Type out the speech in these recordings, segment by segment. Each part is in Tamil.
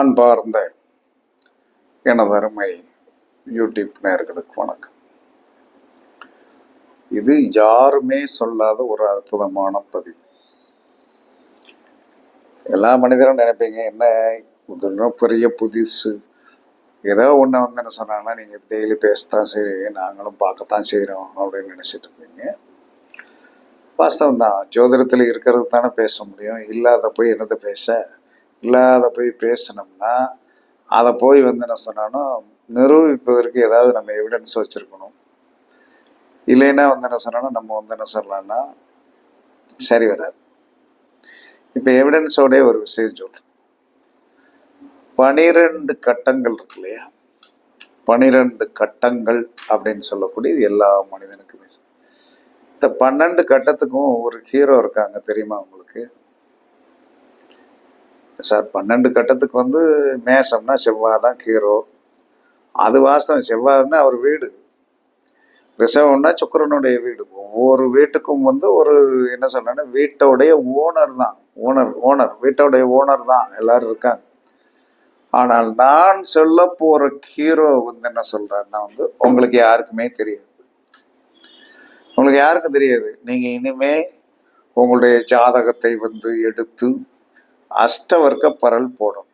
அன்பார்ந்த எனது அருமை யூடியூப் நேர்களுக்கு வணக்கம். இது யாருமே சொல்லாத ஒரு அற்புதமான பதிவு. எல்லா மனிதரும் நினைப்பீங்க என்ன இது பெரிய புதுசு? ஏதோ ஒன்று வந்து என்ன சொன்னாங்கன்னா நீங்கள் டெய்லி பேசத்தான் சரி நாங்களும் பார்க்கத்தான் செய்கிறோம் அப்படின்னு நினச்சிட்டு இருப்பீங்க. வாஸ்தவம் தான். ஜோதிடத்தில் இருக்கிறது தானே பேச முடியும். இல்லாத போய் என்னத்தை பேச? இல்லாத போய் பேசினோம்னா அதை போய் வந்து என்ன சொன்னாலும் நிரூபிப்பதற்கு ஏதாவது நம்ம எவிடன்ஸ் வச்சுருக்கணும். இல்லைன்னா வந்து என்ன சொன்னாலும் நம்ம வந்து என்ன சொல்லலாம்னா சரி வராது. இப்போ எவிடன்ஸோடைய ஒரு விஷயம் சொல்கிறேன் பனிரெண்டு கட்டங்கள் இருக்கு இல்லையா? பனிரெண்டு கட்டங்கள் அப்படின்னு சொல்லக்கூடிய எல்லா மனிதனுக்குமே. இந்த பன்னெண்டு கட்டத்துக்கும் ஒரு ஹீரோ இருக்காங்க தெரியுமா உங்களுக்கு? சார் பன்னெண்டு கட்டத்துக்கு வந்து மேசம்னா செவ்வாய் தான் ஹீரோ அது வாஸ்தவம். செவ்வாய்னா அவர் வீடு. ரிசவம்னா சுக்கரனுடைய வீடு. ஒவ்வொரு வீட்டுக்கும் வந்து ஒரு என்ன சொன்னா வீட்டோடைய ஓனர் தான். ஓனர் ஓனர் வீட்டோடைய ஓனர் தான். எல்லாரும் இருக்காங்க. ஆனால் நான் சொல்ல போற ஹீரோ வந்து என்ன சொல்றேன்னா வந்து உங்களுக்கு யாருக்குமே தெரியாது. உங்களுக்கு யாருக்கும் தெரியாது? நீங்க இனிமே உங்களுடைய ஜாதகத்தை வந்து எடுத்து அஷ்டவர்க்க பரல் போடும்.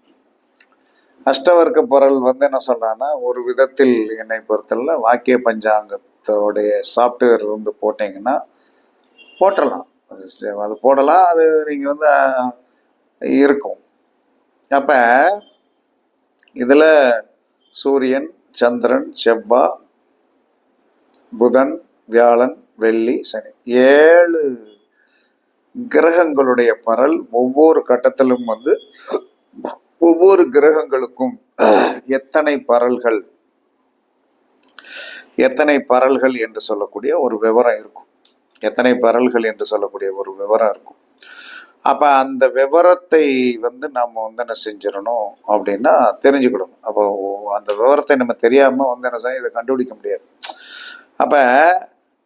அஷ்டவர்க்க பரல் வந்து என்ன சொல்றான்னா ஒரு விதத்தில் என்னை பொறுத்தல வாக்கிய பஞ்சாங்கத்தோடைய சாஃப்ட்வேர் வந்து போட்டீங்கன்னா போட்டலாம். அது அது போடலாம் அது நீங்கள் வந்து இருக்கும். அப்போ இதில் சூரியன் சந்திரன் செவ்வாய் புதன் வியாழன் வெள்ளி சனி ஏழு கிரகங்களுடைய பரல் ஒவ்வொரு கட்டத்திலும் வந்து ஒவ்வொரு கிரகங்களுக்கும் எத்தனை பரல்கள் எத்தனை பரல்கள் என்று சொல்லக்கூடிய ஒரு விவரம் இருக்கும். எத்தனை பரல்கள் என்று சொல்லக்கூடிய ஒரு விவரம் இருக்கும். அப்ப அந்த விவரத்தை வந்து நம்ம வந்து என்ன செஞ்சிடணும் அப்படின்னா தெரிஞ்சுக்கிடணும். அப்போ அந்த விவரத்தை நம்ம தெரியாம வந்து என்ன செய்ய இதை கண்டுபிடிக்க முடியாது. அப்ப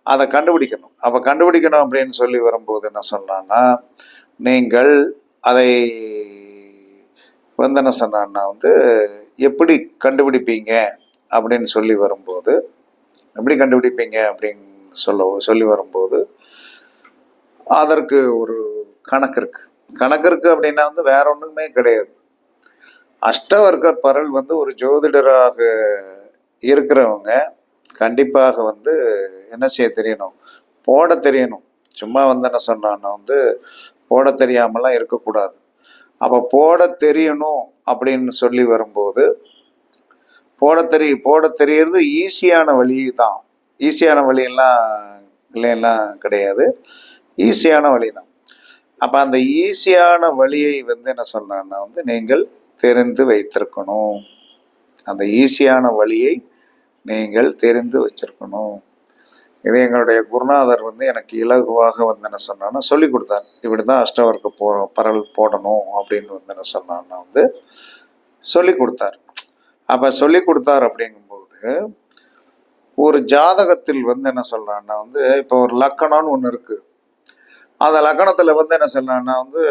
அதை கண்டுபிடிக்கணும். அப்போ கண்டுபிடிக்கணும் அப்படின்னு சொல்லி வரும்போது என்ன சொன்னான்னா நீங்கள் அதை வந்து என்ன சொன்னான்னா வந்து எப்படி கண்டுபிடிப்பீங்க? அப்படின்னு சொல்லி வரும்போது எப்படி கண்டுபிடிப்பீங்க? அப்படின்னு சொல்ல சொல்லி வரும்போது அதற்கு ஒரு கணக்கு இருக்கு. கணக்கு இருக்கு அப்படின்னா வந்து வேற ஒண்ணுமே கிடையாது. அஷ்டவர்க்க பரல் வந்து ஒரு ஜோதிடராக இருக்கிறவங்க கண்டிப்பாக வந்து என்ன செய்ய தெரியணும்? போட தெரியணும். சும்மா வந்து என்ன சொன்னான்னா வந்து போட தெரியாமலாம் இருக்கக்கூடாது. அப்போ போட தெரியணும் அப்படின்னு சொல்லி வரும்போது போட தெரிய போட தெரியறது ஈஸியான வழி தான். ஈஸியான வழியெல்லாம் இல்லையெல்லாம் கிடையாது. ஈஸியான வழி தான். அப்போ அந்த ஈஸியான வழியை வந்து என்ன சொன்னான்னா வந்து நீங்கள் தெரிந்து வைத்திருக்கணும். அந்த ஈஸியான வழியை நீங்கள் தெரிந்து வச்சிருக்கணும். இது எங்களுடைய குருநாதர் வந்து எனக்கு இலகுவாக வந்து என்ன சொன்னான்னா சொல்லி கொடுத்தார். இப்படி தான் அஷ்டவர்க்கு போகிறோம் பரல் போடணும் அப்படின்னு வந்து என்ன சொன்னான்னா வந்து சொல்லி கொடுத்தார். அப்போ சொல்லி கொடுத்தார் அப்படிங்கும்போது ஒரு ஜாதகத்தில் வந்து என்ன சொல்கிறான்னா வந்து இப்போ ஒரு லக்கணம்னு ஒன்று இருக்குது அந்த லக்கணத்தில் வந்து என்ன சொல்கிறான்னா வந்து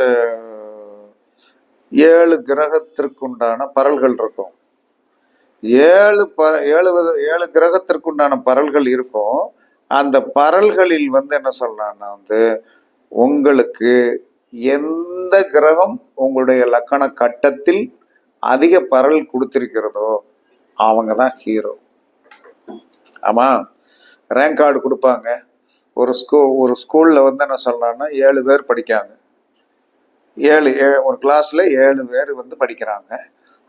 ஏழு கிரகத்திற்குண்டான பரல்கள் இருக்கும். ஏழு ப ஏழு ஏழு கிரகத்திற்குண்டான பரல்கள் இருக்கும். அந்த பரல்களில் வந்து என்ன சொல்லலாம்னா வந்து உங்களுக்கு எந்த கிரகம் உங்களுடைய லக்கண கட்டத்தில் அதிக பரல் கொடுத்திருக்கிறதோ அவங்க தான் ஹீரோ ஆமா? ரேங்க் கார்டு கொடுப்பாங்க. ஒரு ஸ்கூ ஒரு ஸ்கூலில் வந்து என்ன சொல்லலாம்னா ஏழு பேர் படிக்காங்க. ஏழு ஏ- ஒரு கிளாஸில் ஏழு பேர் வந்து படிக்கிறாங்க.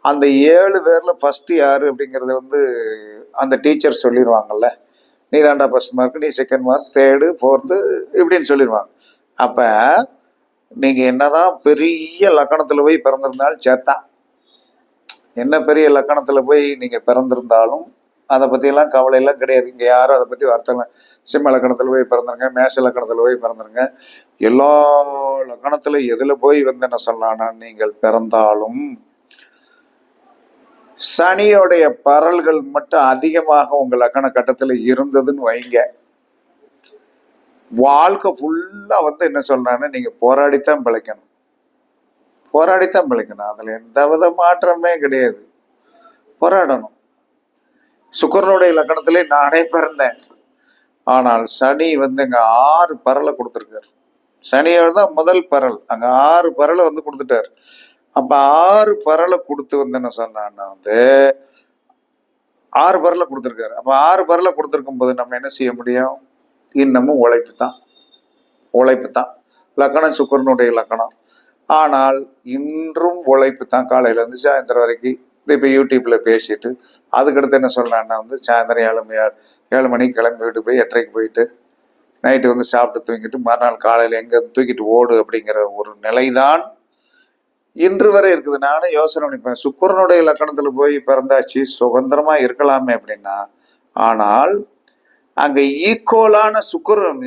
அந்த ஏழு பேரில் ஃபஸ்ட்டு யார் அப்படிங்கிறது வந்து அந்த டீச்சர் சொல்லிடுவாங்கல்ல நீ தாண்டா ஃபர்ஸ்ட் மார்க் நீ செகண்ட் மார்க் தேர்டு ஃபோர்த்து இப்படின்னு சொல்லிடுவாங்க அப்போ நீங்கள் என்னதான் பெரிய லக்கணத்தில் போய் பிறந்திருந்தாலும் சேர்த்தான் என்ன பெரிய லக்கணத்தில் போய் நீங்கள் பிறந்திருந்தாலும் அதை பற்றியெல்லாம் கவலையெல்லாம் கிடையாது. இங்கே யாரும் அதை பற்றி வருத்தம் சிம்ம லக்கணத்தில் போய் பிறந்துருங்க மேஷ லக்கணத்தில் போய் பிறந்துருங்க. எல்லா லக்கணத்தில் எதில் போய் வந்து என்ன சொல்லலான்னா நீங்கள் பிறந்தாலும் சனியோடைய பரல்கள் மட்டும் அதிகமாக உங்க லக்கண கட்டத்தில் இருந்ததுன்னு வைங்க. வாழ்க்கை ஃபுல்லா வந்து என்ன சொல்றாங்கன்னா நீங்க போராடித்தான் பிழைக்கணும். போராடித்தான் பிழைக்கணும். அதுல எந்த வித மாற்றமே கிடையாது. போராடணும். சுக்கரனுடைய லக்கணத்திலே நானே பிறந்தேன். ஆனால் சனி வந்து இங்க ஆறு பரலை கொடுத்துருக்காரு. சனியோட தான் முதல் பரல். அங்க ஆறு பரலை வந்து கொடுத்துட்டாரு. அப்ப ஆறு பரலை கொடுத்து வந்து என்ன சொன்னான்னா வந்து ஆறு பரலை கொடுத்துருக்காரு. அப்ப ஆறு பரலை கொடுத்துருக்கும் போது நம்ம என்ன செய்ய முடியும்? இன்னமும் உழைப்பு தான். உழைப்பு தான். லக்கணம் சுக்கரனுடைய லக்கணம். ஆனால் இன்றும் உழைப்பு தான். காலையில இருந்து சாயந்தரம் வரைக்கும் இது இப்போ யூடியூப்ல பேசிட்டு அதுக்கடுத்து என்ன சொல்லலாம்னா வந்து சாயந்தரம் ஏழு மணி ஏழு மணிக்கு கிளம்பி வீட்டு போய் எட்டரைக்கு போயிட்டு நைட்டு வந்து சாப்பிட்டு தூங்கிட்டு மறுநாள் காலையில் எங்கே தூக்கிட்டு ஓடு அப்படிங்கிற ஒரு நிலைதான் இன்று வரை இருக்குது. நானும் யோசனை நினைப்பேன் சுக்கரனுடைய லக்கணத்தில் போய் பிறந்தாச்சு சுதந்திரமா இருக்கலாமே அப்படின்னா ஆனால் அங்க ஈக்குவலான சுக்கரன்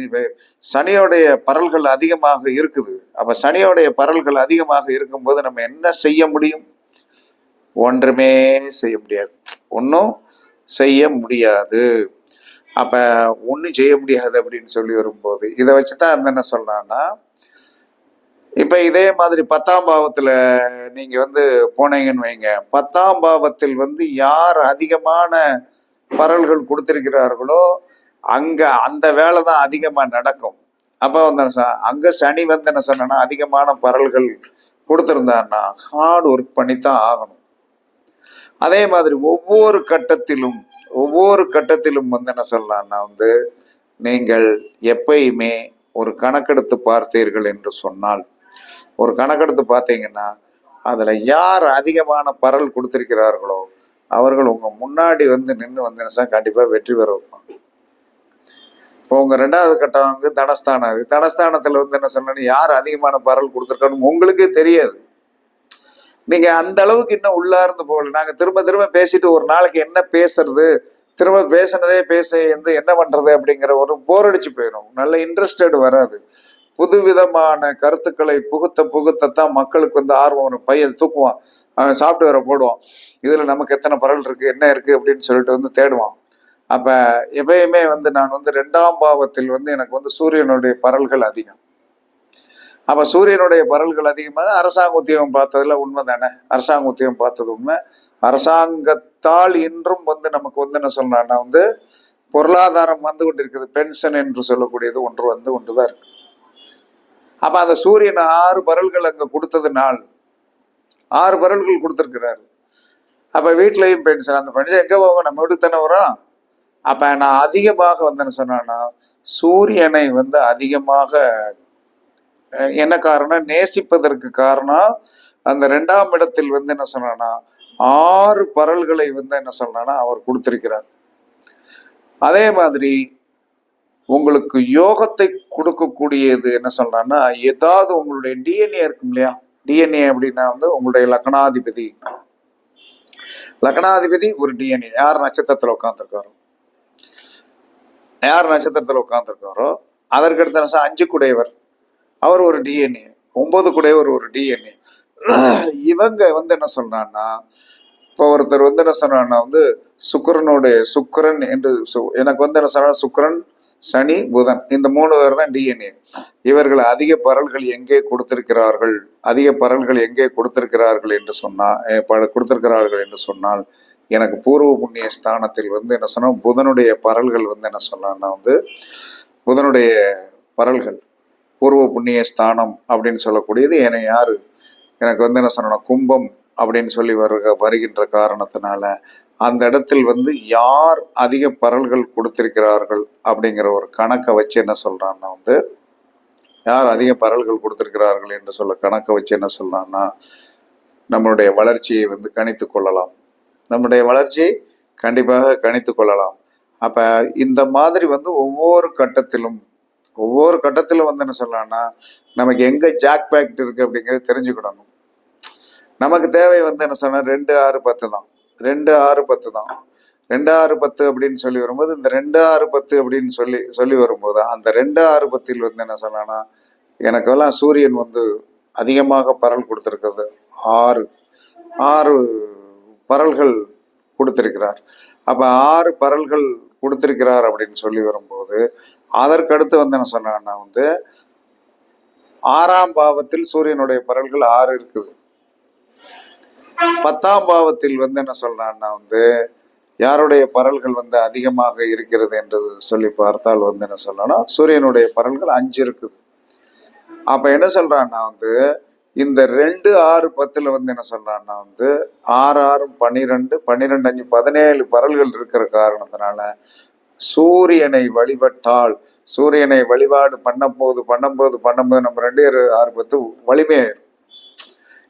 சனியோடைய பரல்கள் அதிகமாக இருக்குது. அப்ப சனியோடைய பரல்கள் அதிகமாக இருக்கும்போது நம்ம என்ன செய்ய முடியும்? ஒன்றுமே செய்ய முடியாது. ஒன்றும் செய்ய முடியாது. அப்ப ஒன்றும் செய்ய முடியாது அப்படின்னு சொல்லி வரும்போது இதை வச்சுதான் அந்த என்ன சொல்றான்னா இப்ப இதே மாதிரி பத்தாம் பாவத்துல நீங்க வந்து போனீங்கன்னு வைங்க. பத்தாம் பாவத்தில் வந்து யார் அதிகமான பரல்கள் கொடுத்திருக்கிறார்களோ அங்க அந்த வேலை தான் அதிகமா நடக்கும். அப்ப வந்து என்ன அங்க சனி வந்து என்ன சொன்னா அதிகமான பரல்கள் கொடுத்திருந்தான்னா ஹார்ட் ஒர்க் பண்ணித்தான் ஆகணும். அதே மாதிரி ஒவ்வொரு கட்டத்திலும் ஒவ்வொரு கட்டத்திலும் வந்து என்ன சொல்லலாம்னா வந்து நீங்கள் எப்பயுமே ஒரு கணக்கெடுத்து பார்த்தீர்கள் என்று சொன்னால் ஒரு கணக்கெடுத்து பார்த்தீங்கன்னா அதுல யார் அதிகமான பரல் கொடுத்துருக்கிறார்களோ அவர்கள் உங்க முன்னாடி வந்து நின்று வந்து கண்டிப்பாக கண்டிப்பா வெற்றி பெற வைப்பாங்க இப்போ உங்க ரெண்டாவது கட்டம் வந்து தனஸ்தானம். இருக்கு தனஸ்தானத்துல வந்து என்ன சொல்லணும் யார் அதிகமான பரல் கொடுத்துருக்கான்னு உங்களுக்கே தெரியாது. நீங்க அந்த அளவுக்கு இன்னும் உள்ளார்ந்து போகல. நாங்க திரும்ப திரும்ப பேசிட்டு ஒரு நாளைக்கு என்ன பேசுறது திரும்ப பேசினதே பேச வந்து என்ன பண்றது அப்படிங்கிற ஒரு போர் அடிச்சு போயிடும் நல்ல இன்ட்ரெஸ்டட் வராது. புதுவிதமான கருத்துக்களை புகுத்த புகுத்தத்தான் மக்களுக்கு வந்து ஆர்வம் ஒரு பையன் தூக்குவான். அவன் சாப்பிட்டு வர போடுவான். இதுல நமக்கு எத்தனை பரல் இருக்கு என்ன இருக்கு அப்படின்னு சொல்லிட்டு வந்து தேடுவான். அப்ப எப்பயுமே வந்து நான் வந்து ரெண்டாம் பாவத்தில் வந்து எனக்கு வந்து சூரியனுடைய பரல்கள் அதிகம். அப்ப சூரியனுடைய பரல்கள் அதிகமாக அரசாங்க உத்தியோகம் பார்த்ததுல உண்மை தானே? அரசாங்க உத்தியோகம் பார்த்தது உண்மை. அரசாங்கத்தால் இன்றும் வந்து நமக்கு வந்து என்ன சொல்றான்னா வந்து பொருளாதாரம் வந்து கொண்டிருக்கிறது பென்ஷன் என்று சொல்லக்கூடியது ஒன்று வந்து ஒன்றுதான் இருக்கு. அப்ப அந்த சூரியன் ஆறு பரல்கள் அங்க கொடுத்ததுனால் ஆறு பரல்கள் கொடுத்துருக்கிறாரு. அப்ப வீட்லேயும் பென்ஷன் அந்த பென்ஷன் எங்க போகும் நம்ம வீட்டுக்கு தானே வரும் அப்ப நான் அதிகமாக வந்து என்ன சூரியனை வந்து அதிகமாக என்ன காரணம்? நேசிப்பதற்கு காரணம் அந்த ரெண்டாம் இடத்தில் வந்து என்ன சொன்னான்னா ஆறு பரல்களை வந்து என்ன சொன்னான்னா அவர் கொடுத்திருக்கிறார். அதே மாதிரி உங்களுக்கு யோகத்தை கொடுக்கக்கூடியது என்ன சொல்றான்னா ஏதாவது உங்களுடைய டிஎன்ஏ இருக்கும் இல்லையா? டிஎன்ஏ அப்படின்னா வந்து உங்களுடைய லக்னாதிபதி. லக்னாதிபதி ஒரு டிஎன்ஏ யார் நட்சத்திரத்துல உட்காந்துருக்காரோ யார் நட்சத்திரத்துல உட்காந்துருக்காரோ அதற்கடுத்த நிமிஷம் அஞ்சு குடையவர். அவர் ஒரு டிஎன்ஏ ஒன்பது குடையவர் ஒரு டிஎன்ஏ இவங்க வந்து என்ன சொல்றான்னா இப்போ ஒருத்தர் வந்து என்ன சொல்றான்னா வந்து சுக்கரனுடைய சுக்கரன் என்று எனக்கு வந்து என்ன சொல்றா சுக்கரன் சனி புதன் இந்த மூணு பேர் தான் டிஎன்ஏ இவர்கள் அதிக பரல்கள் எங்கே கொடுத்திருக்கிறார்கள்? அதிக பரல்கள் எங்கே கொடுத்திருக்கிறார்கள் என்று சொன்னால் கொடுத்திருக்கிறார்கள் என்று சொன்னால் எனக்கு பூர்வ புண்ணிய ஸ்தானத்தில் வந்து என்ன சொன்னால் புதனுடைய பரல்கள் வந்து என்ன சொல்லலாம்னா வந்து புதனுடைய பரல்கள் பூர்வ புண்ணிய ஸ்தானம் அப்படின்னு சொல்லக்கூடியது. என்னை யாரு? எனக்கு வந்து என்ன சொன்னா கும்பம் அப்படின்னு சொல்லி வருக வருகின்ற காரணத்தினால அந்த இடத்தில் வந்து யார் அதிக பரல்கள் கொடுத்திருக்கிறார்கள் அப்படிங்கிற ஒரு கணக்கை வச்சு என்ன சொல்கிறான்னா வந்து யார் அதிக பரல்கள் கொடுத்திருக்கிறார்கள் என்று சொல்ல கணக்கை வச்சு என்ன சொல்கிறான்னா நம்மளுடைய வளர்ச்சியை வந்து கணித்து கொள்ளலாம். நம்முடைய வளர்ச்சியை கண்டிப்பாக கணித்து கொள்ளலாம். அப்போ இந்த மாதிரி வந்து ஒவ்வொரு கட்டத்திலும் ஒவ்வொரு கட்டத்திலும் வந்து என்ன சொல்லலாம்னா நமக்கு எங்கே ஜாக் பேக்ட் இருக்குது அப்படிங்கிறத தெரிஞ்சுக்கிடணும். நமக்கு தேவை வந்து என்ன சொன்னால் ரெண்டு ஆறு பத்து தான். ரெண்டு ஆறு பத்து தான். ரெண்டு ஆறு பத்து அப்படின்னு சொல்லி வரும்போது இந்த ரெண்டு ஆறு பத்து அப்படின்னு சொல்லி சொல்லி வரும்போது அந்த ரெண்டு ஆறு பத்தில் வந்து என்ன சொல்லலாம்னா எனக்கெல்லாம் சூரியன் வந்து அதிகமாக பரல் கொடுத்துருக்கிறது. ஆறு ஆறு பரல்கள் கொடுத்திருக்கிறார். அப்போ ஆறு பரல்கள் கொடுத்திருக்கிறார் அப்படின்னு சொல்லி வரும்போது அதற்கடுத்து வந்து என்ன சொன்னாங்கன்னா வந்து ஆறாம் பாவத்தில் சூரியனுடைய பரல்கள் ஆறு இருக்குது. பத்தாம் பாவத்தில் வந்து என்ன சொல்றான்னா வந்து யாருடைய பரல்கள் வந்து அதிகமாக இருக்கிறது என்று சொல்லி பார்த்தால் வந்து என்ன சொல்லணும் சூரியனுடைய பரல்கள் அஞ்சு இருக்குது. அப்ப என்ன சொல்றான்னா வந்து இந்த ரெண்டு ஆறு பத்துல வந்து என்ன சொல்றான்னா வந்து ஆறு ஆறு பன்னிரெண்டு பன்னிரெண்டு அஞ்சு பதினேழு பரல்கள் இருக்கிற காரணத்தினால சூரியனை வழிபட்டால் சூரியனை வழிபாடு பண்ணும்போது பண்ணும்போது பண்ணும்போது நம்ம ரெண்டு ஆறு பத்து வலிமையாயிரும்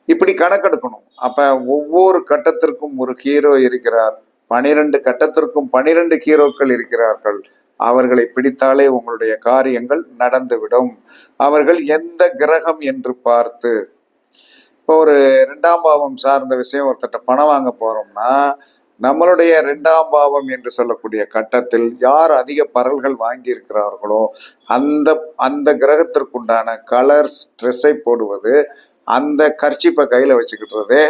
இப்படி கணக்கெடுக்கணும். அப்ப ஒவ்வொரு கட்டத்திற்கும் ஒரு ஹீரோ இருக்கிறார். பனிரெண்டு கட்டத்திற்கும் பனிரெண்டு ஹீரோக்கள் இருக்கிறார்கள். அவர்களை பிடித்தாலே உங்களுடைய காரியங்கள் நடந்துவிடும். அவர்கள் எந்த கிரகம் என்று பார்த்து இப்போ ஒரு ரெண்டாம் பாவம் சார்ந்த விஷயம் ஒருத்தட்ட பணம் வாங்க போறோம்னா நம்மளுடைய ரெண்டாம் பாவம் என்று சொல்லக்கூடிய கட்டத்தில் யார் அதிக பரல்கள் வாங்கி இருக்கிறார்களோ அந்த அந்த கிரகத்திற்குண்டான கலர்ஸ் ட்ரெஸ்ஸை போடுவது அந்த கர்ச்சிப்பை கையில் வச்சுக்கிட்டுறது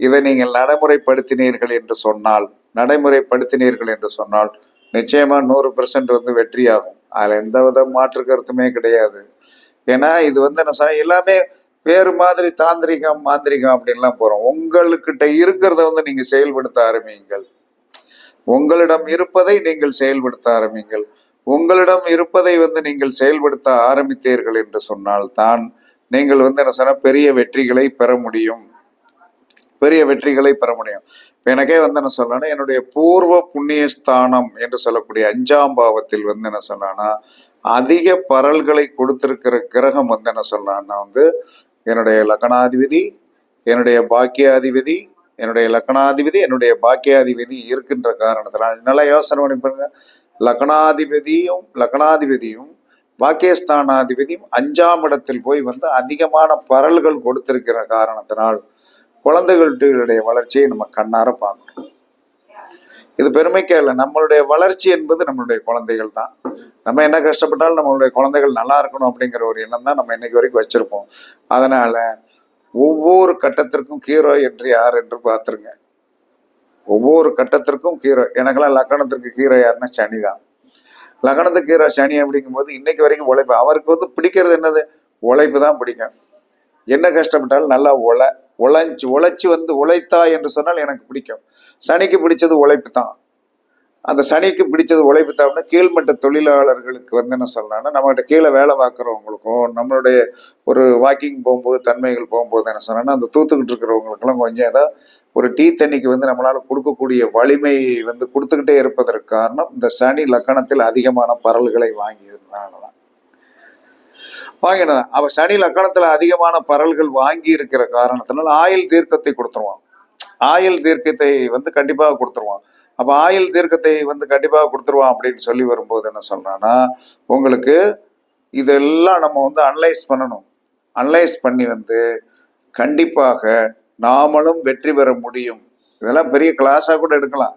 இதை நீங்கள் நடைமுறைப்படுத்தினீர்கள் என்று சொன்னால் நடைமுறைப்படுத்தினீர்கள் என்று சொன்னால் நிச்சயமாக நூறு பெர்சன்ட் வந்து வெற்றியாகும். அதில் எந்த வித மாற்று கருத்துமே கிடையாது. ஏன்னா இது வந்து என்ன சொன்ன எல்லாமே வேறு மாதிரி தாந்திரிகம் மாந்திரிகம் அப்படின்லாம் போகிறோம் உங்களுக்கிட்ட இருக்கிறத வந்து நீங்கள் செயல்படுத்த ஆரம்பியுங்கள். உங்களிடம் இருப்பதை நீங்கள் செயல்படுத்த ஆரம்பிங்கள் உங்களிடம் இருப்பதை வந்து நீங்கள் செயல்படுத்த ஆரம்பித்தீர்கள் என்று சொன்னால் தான் நீங்கள் வந்து என்ன சொன்னால் பெரிய வெற்றிகளை பெற முடியும். பெரிய வெற்றிகளை பெற முடியும். இப்போ எனக்கே வந்து என்ன சொல்லணும் என்னுடைய பூர்வ புண்ணிய ஸ்தானம் என்று சொல்லக்கூடிய அஞ்சாம் பாவத்தில் வந்து என்ன சொன்னான்னா அதிக பரல்களை கொடுத்திருக்கிற கிரகம் வந்து என்ன சொல்லலாம்னா வந்து என்னுடைய லக்னாதிபதி என்னுடைய பாக்கியாதிபதி என்னுடைய லக்னாதிபதி என்னுடைய பாக்கியாதிபதி இருக்கின்ற காரணத்தினால் நல்லா யோசனை பண்ணி பாருங்க. லக்னாதிபதியும் லக்னாதிபதியும் பாக்கியஸ்தானாதிபதியும் அஞ்சாம் இடத்தில் போய் வந்து அதிகமான பரல்கள் கொடுத்திருக்கிற காரணத்தினால் குழந்தைகளுடைய வளர்ச்சியை நம்ம கண்ணார பார்க்கணும். இது பெருமைக்கே இல்லை. நம்மளுடைய வளர்ச்சி என்பது நம்மளுடைய குழந்தைகள் தான். நம்ம என்ன கஷ்டப்பட்டாலும் நம்மளுடைய குழந்தைகள் நல்லா இருக்கணும் அப்படிங்கிற ஒரு எண்ணம் தான் நம்ம இன்னைக்கு வரைக்கும் வச்சிருப்போம். அதனால ஒவ்வொரு கட்டத்திற்கும் ஹீரோ என்று யார் என்று பார்த்துருங்க. ஒவ்வொரு கட்டத்திற்கும் ஹீரோ எனக்கெல்லாம் லக்கணத்திற்கு ஹீரோ யாருன்னா சனி தான். லக்னத்துக்கு ஹீரோ சனி அப்படிங்கும்போது இன்னைக்கு வரைக்கும் உழைப்பு. அவருக்கு வந்து பிடிக்கிறது என்னது? உழைப்பு தான் பிடிக்கும். என்ன கஷ்டப்பட்டாலும் நல்லா உழ உழைச்சு உழைச்சி வந்து உழைத்தா என்று சொன்னால் எனக்கு பிடிக்கும். சனிக்கு பிடிச்சது உழைப்பு தான். அந்த சனிக்கு பிடிச்சது உழைப்பு தான் கீழ்மட்ட தொழிலாளர்களுக்கு வந்து என்ன சொல்லலாம்னா நம்மகிட்ட கீழே வேலை பார்க்குறவங்களுக்கும் நம்மளுடைய ஒரு வாக்கிங் போகும்போது தன்மைகள் போகும்போது என்ன சொல்லணும்னா அந்த தூத்துக்கிட்டு இருக்கிறவங்களுக்கெல்லாம் கொஞ்சம் ஏதாவது ஒரு டீ தண்ணிக்கு வந்து நம்மளால் கொடுக்கக்கூடிய வலிமை வந்து கொடுத்துக்கிட்டே இருப்பதற்கு காரணம் இந்த சனி லக்கணத்தில் அதிகமான பரல்களை வாங்கியதுனால தான் வாங்கினதான் அப்போ சனி லக்கணத்தில் அதிகமான பரல்கள் வாங்கி இருக்கிற காரணத்தினால ஆயில் தீர்க்கத்தை கொடுத்துருவான். ஆயுள் தீர்க்கத்தை வந்து கண்டிப்பாக கொடுத்துருவான். அப்போ ஆயுள் தீர்க்கத்தை வந்து கண்டிப்பாக கொடுத்துருவான் அப்படின்னு சொல்லி வரும்போது என்ன சொல்றான்னா உங்களுக்கு இதெல்லாம் நம்ம வந்து அனலைஸ் பண்ணணும். அனலைஸ் பண்ணி வந்து கண்டிப்பாக நாமளும் வெற்றி பெற முடியும். இதெல்லாம் பெரிய கிளாஸாக கூட எடுக்கலாம்.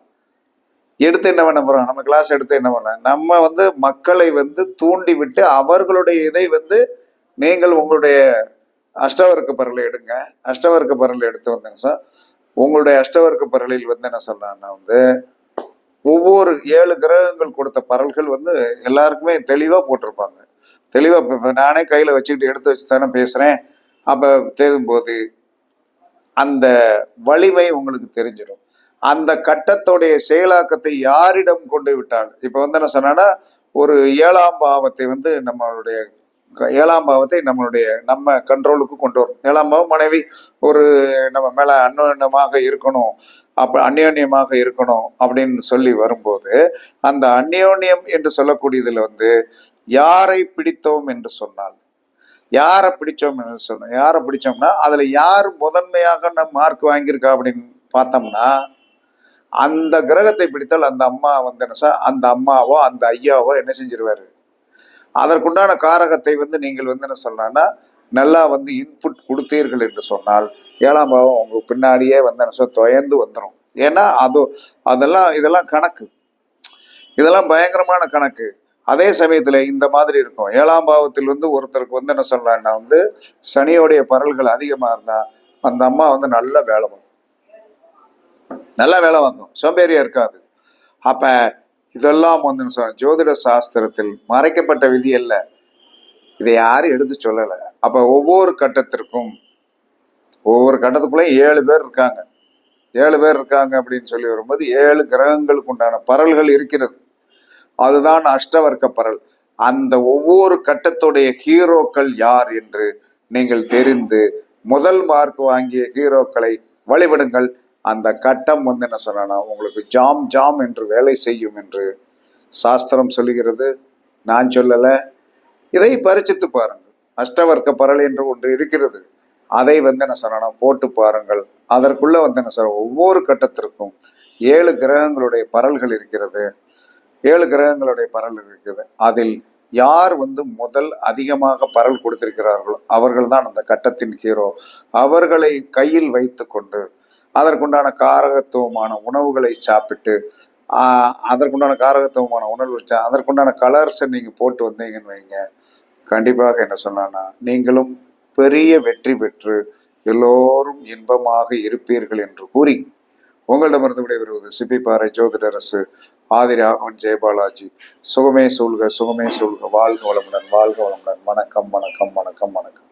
எடுத்து என்ன பண்ண போகிறோம் நம்ம கிளாஸ் எடுத்து என்ன பண்ண? நம்ம வந்து மக்களை வந்து தூண்டி விட்டு அவர்களுடைய இதை வந்து நீங்கள் உங்களுடைய அஷ்டவர்க்க பரலை எடுங்க. அஷ்டவர்க்க பரலை எடுத்து வந்தேங்க சார் உங்களுடைய அஷ்டவர்க்க பரலில் வந்து என்ன சொல்றேன்னா வந்து ஒவ்வொரு ஏழு கிரகங்கள் கொடுத்த பரல்கள் வந்து எல்லாருக்குமே தெளிவாக போட்டிருப்பாங்க. தெளிவாக இப்போ நானே கையில் வச்சுக்கிட்டு எடுத்து வச்சு தானே பேசுகிறேன் அப்போ தேடும்போது அந்த வலிமை உங்களுக்கு தெரிஞ்சிடும். அந்த கட்டத்தோடைய செயலாக்கத்தை யாரிடம் கொண்டு விட்டால் இப்போ வந்து என்ன சொன்னா ஒரு ஏழாம் பாவத்தை வந்து நம்மளுடைய ஏழாம் பாவத்தை நம்மளுடைய நம்ம கண்ட்ரோலுக்கு கொண்டு வரும். ஏழாம் பாவம் மனைவி ஒரு நம்ம மேல அந்யோன்யமாக இருக்கணும் அப்ப அந்யோன்யமாக இருக்கணும் அப்படின்னு சொல்லி வரும்போது அந்த அந்யோன்யம் என்று சொல்லக்கூடியதுல வந்து யாரை பிடித்தோம் என்று சொன்னால் யாரை பிடிச்சோம் என்று சொன்னோம் யாரை பிடிச்சோம்னா அதுல யார் முதன்மையாக நம்ம மார்க் வாங்கியிருக்கா அப்படின்னு பார்த்தோம்னா அந்த கிரகத்தை பிடித்தால் அந்த அம்மா வந்து என்ன சார் அந்த அம்மாவோ அந்த ஐயாவோ என்ன செஞ்சிருவாரு? அதற்குண்டான காரகத்தை வந்து நீங்கள் வந்து என்ன சொல்லலாம்னா நல்லா வந்து இன்புட் கொடுத்தீர்கள் என்று சொன்னால் ஏழாம் பாவம் உங்க பின்னாடியே வந்து என்ன சொல்ல துயந்து வந்துடும் ஏன்னா அது அதெல்லாம் இதெல்லாம் கணக்கு. இதெல்லாம் பயங்கரமான கணக்கு. அதே சமயத்துல இந்த மாதிரி இருக்கும். ஏழாம் பாவத்தில் வந்து ஒருத்தருக்கு வந்து என்ன சொல்றாங்கன்னா வந்து சனியோடைய பரல்கள் அதிகமா இருந்தா அந்த அம்மா வந்து நல்ல வேலை வாங்கும் நல்லா வேலை வாங்கும். சோம்பேறியா இருக்காது. அப்போ இதெல்லாம் வந்து என்ன ஜோதிட சாஸ்திரத்தில் மறைக்கப்பட்ட விதி அல்ல. இதை யாரும் எடுத்து சொல்லலை. அப்போ ஒவ்வொரு கட்டத்திற்கும் ஒவ்வொரு கட்டத்துக்குள்ளேயும் ஏழு பேர் இருக்காங்க. ஏழு பேர் இருக்காங்க அப்படின்னு சொல்லி வரும்போது ஏழு கிரகங்களுக்கு உண்டான பரல்கள் இருக்கிறது. அதுதான் அஷ்டவர்க்க பரல். அந்த ஒவ்வொரு கட்டத்துடைய ஹீரோக்கள் யார் என்று நீங்கள் தெரிந்து முதல் மார்க் வாங்கிய ஹீரோக்களை வழிபடுங்கள். அந்த கட்டம் வந்து என்ன சொன்னா உங்களுக்கு ஜாம் ஜாம் என்று வேலை செய்யும் என்று சாஸ்திரம் சொல்லுகிறது. நான் சொல்லல. இதை பரிச்சித்து பாருங்கள். அஷ்டவர்க்க பரல் என்று ஒன்று இருக்கிறது. அதை வந்து என்ன சொன்னா போட்டு பாருங்கள். அதற்குள்ள வந்து என்ன சொல்ற ஒவ்வொரு கட்டத்திற்கும் ஏழு கிரகங்களுடைய பரல்கள் இருக்கிறது. ஏழு கிரகங்களுடைய பரல் இருக்குது. அதில் யார் வந்து முதல் அதிகமாக பரல் கொடுத்திருக்கிறார்களோ அவர்கள் தான் அந்த கட்டத்தின் ஹீரோ அவர்களை கையில் வைத்து கொண்டு அதற்குண்டான காரகத்துவமான உணவுகளை சாப்பிட்டு அதற்குண்டான காரகத்துவமான உணவு வச்சா அதற்குண்டான கலர்ஸை நீங்கள் போட்டு வந்தீங்கன்னு வைங்க. கண்டிப்பாக என்ன சொன்னான்னா நீங்களும் பெரிய வெற்றி பெற்று எல்லோரும் இன்பமாக இருப்பீர்கள் என்று கூறி உங்களிடமிருந்து விடைபெறுவது சிப்பிப்பாறை ஜோதிடரசு ஆதிராகவன் ஜெயபாலாஜி. சுகமே சூழ்க சுகமே சூழ்க. வாழ்க வளமுடன் வாழ்க வளமுடன். வணக்கம் வணக்கம் வணக்கம் வணக்கம்.